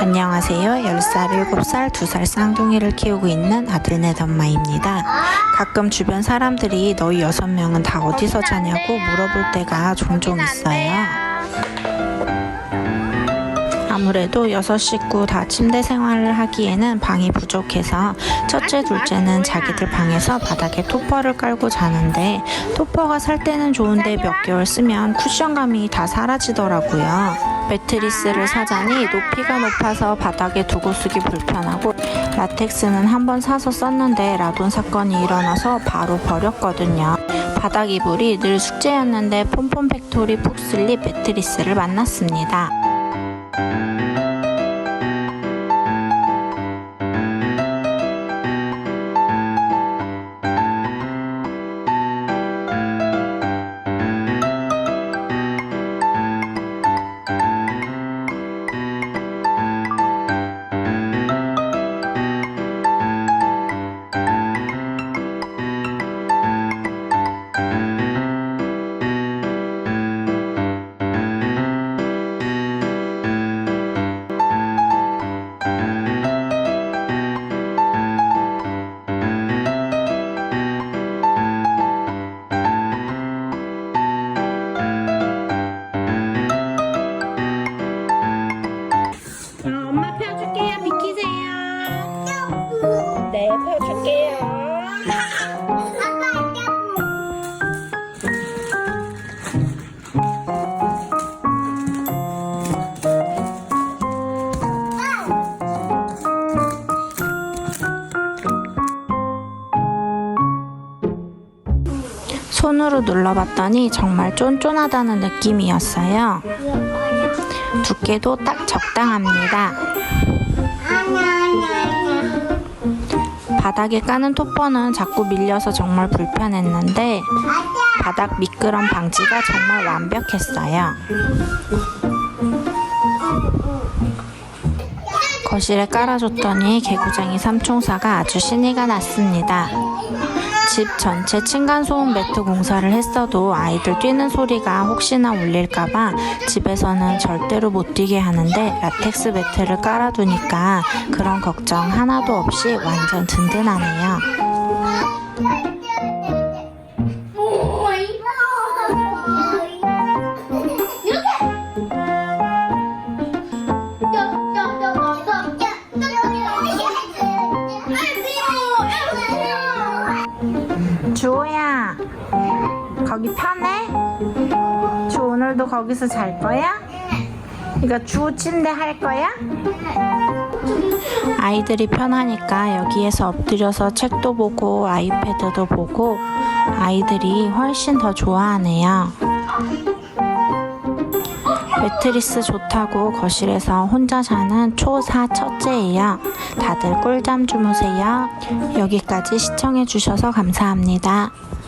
안녕하세요. 10살, 7살, 2살 쌍둥이를 키우고 있는 아들넷 엄마입니다. 가끔 주변 사람들이 너희 6명은 다 어디서 자냐고 물어볼 때가 종종 있어요. 아무래도 여섯 식구 다 침대 생활을 하기에는 방이 부족해서 첫째, 둘째는 자기들 방에서 바닥에 토퍼를 깔고 자는데 토퍼가 살 때는 좋은데 몇 개월 쓰면 쿠션감이 다 사라지더라고요. 매트리스를 사자니 높이가 높아서 바닥에 두고 쓰기 불편하고 라텍스는 한 번 사서 썼는데 라돈 사건이 일어나서 바로 버렸거든요. 바닥 이불이 늘 숙제였는데 폼폼 팩토리 푹슬립 매트리스를 만났습니다. 어, 손으로 눌러봤더니 정말 쫀쫀하다는 느낌이었어요. 두께도 딱 적당합니다. 바닥에 까는 토퍼는 자꾸 밀려서 정말 불편했는데 바닥 미끄럼 방지가 정말 완벽했어요. 거실에 깔아줬더니 개구쟁이 삼총사가 아주 신이가 났습니다. 집 전체 층간소음 매트 공사를 했어도 아이들 뛰는 소리가 혹시나 울릴까봐 집에서는 절대로 못 뛰게 하는데 라텍스 매트를 깔아두니까 그런 걱정 하나도 없이 완전 든든하네요. 주호야, 거기 편해? 주 오늘도 거기서 잘 거야? 이거 주 침대 할 거야? 아이들이 편하니까 여기에서 엎드려서 책도 보고 아이패드도 보고 아이들이 훨씬 더 좋아하네요. 매트리스 좋다고 거실에서 혼자 자는 초사 첫째예요. 다들 꿀잠 주무세요. 여기까지 시청해주셔서 감사합니다.